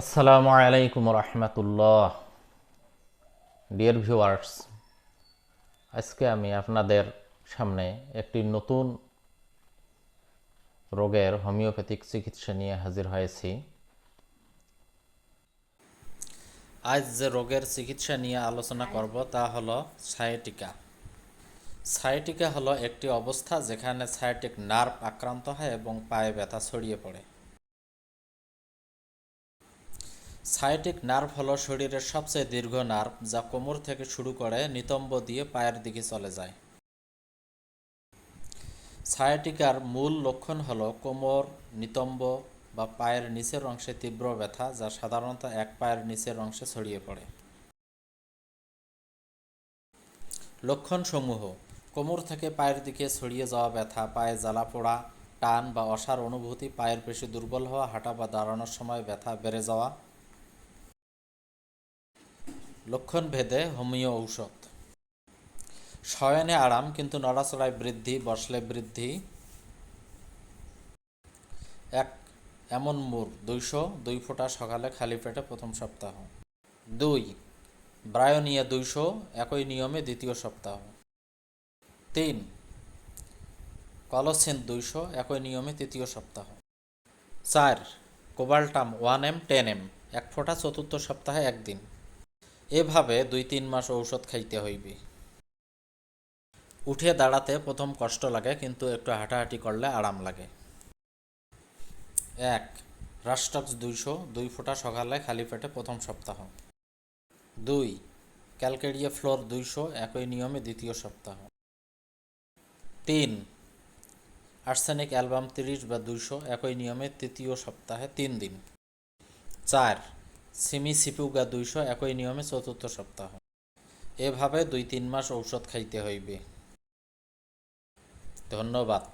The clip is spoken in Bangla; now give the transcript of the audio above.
আসসালামু আলাইকুম রহমতুল্লাহ। ডিয়ার ভিউয়ার্স আজকে আমি আপনাদের সামনে একটি নতুন রোগের হোমিওপ্যাথিক চিকিৎসা নিয়ে হাজির হয়েছি। আজ যে রোগের চিকিৎসা নিয়ে আলোচনা করব তা হলো সায়াটিকা সায়াটিকা হলো একটি অবস্থা যেখানে সায়াটিক নার্ভ আক্রান্ত হয় এবং পায়ে ব্যথা ছড়িয়ে পড়ে। সায়াটিক নার্ভ হলো শরীরের সবচেয়ে দীর্ঘ নার্ভ, যা কোমর থেকে শুরু করে নিতম্ব দিয়ে পায়ের দিকে চলে যায়। সায়াটিকার মূল লক্ষণ হলো কোমর, নিতম্ব বা পায়ের নিচের অংশে তীব্র ব্যথা, যা সাধারণত এক পায়ের নিচের অংশে ছড়িয়ে পড়ে। লক্ষণসমূহ কোমর থেকে পায়ের দিকে ছড়িয়ে যাওয়া ব্যথা, পায়ে জ্বালা পোড়া, টান বা অসার অনুভূতি, পায়ের পেশি দুর্বল হওয়া, হাঁটা বা দাঁড়ানোর সময় ব্যথা বেড়ে যাওয়া লক্ষণ ভেদে হোমিও ঔষধ। শয়নে আরাম, কিন্তু নড়াচড়ায় বৃদ্ধি, বসলে বৃদ্ধি। এক, এমন মুর, দুইশো, দুই ফোঁটা সকালে খালি পেটে প্রথম সপ্তাহ। দুই ব্রায়োনিয়া দুইশো, একই নিয়মে দ্বিতীয় সপ্তাহ। তিন, কলসেন দুইশো, একই নিয়মে তৃতীয় সপ্তাহ। চার, cobaltum one M, ten M, এক ফোঁটা চতুর্থ সপ্তাহে একদিন। এভাবে দুই তিন মাস ঔষধ খাইতে হইবে। উঠে দাঁড়াতে প্রথম কষ্ট লাগে, কিন্তু একটু হাঁটাহাঁটি করলে আরাম লাগে। এক রাস্টক্স দুইশো, দুই ফোঁটা সকালে খালি পেটে প্রথম সপ্তাহ। দুই, ক্যালকেরিয়া ফ্লোর দুইশো, একই নিয়মে দ্বিতীয় সপ্তাহ। তিন, আর্সেনিক অ্যালবাম তিরিশ বা দুইশো, একই নিয়মে তৃতীয় সপ্তাহে তিন দিন। চার সিমি সিপুগা দুইশো একই নিয়মে চতুর্থ সপ্তাহ। এভাবে দুই তিন মাস ঔষধ খাইতে হইবে। ধন্যবাদ।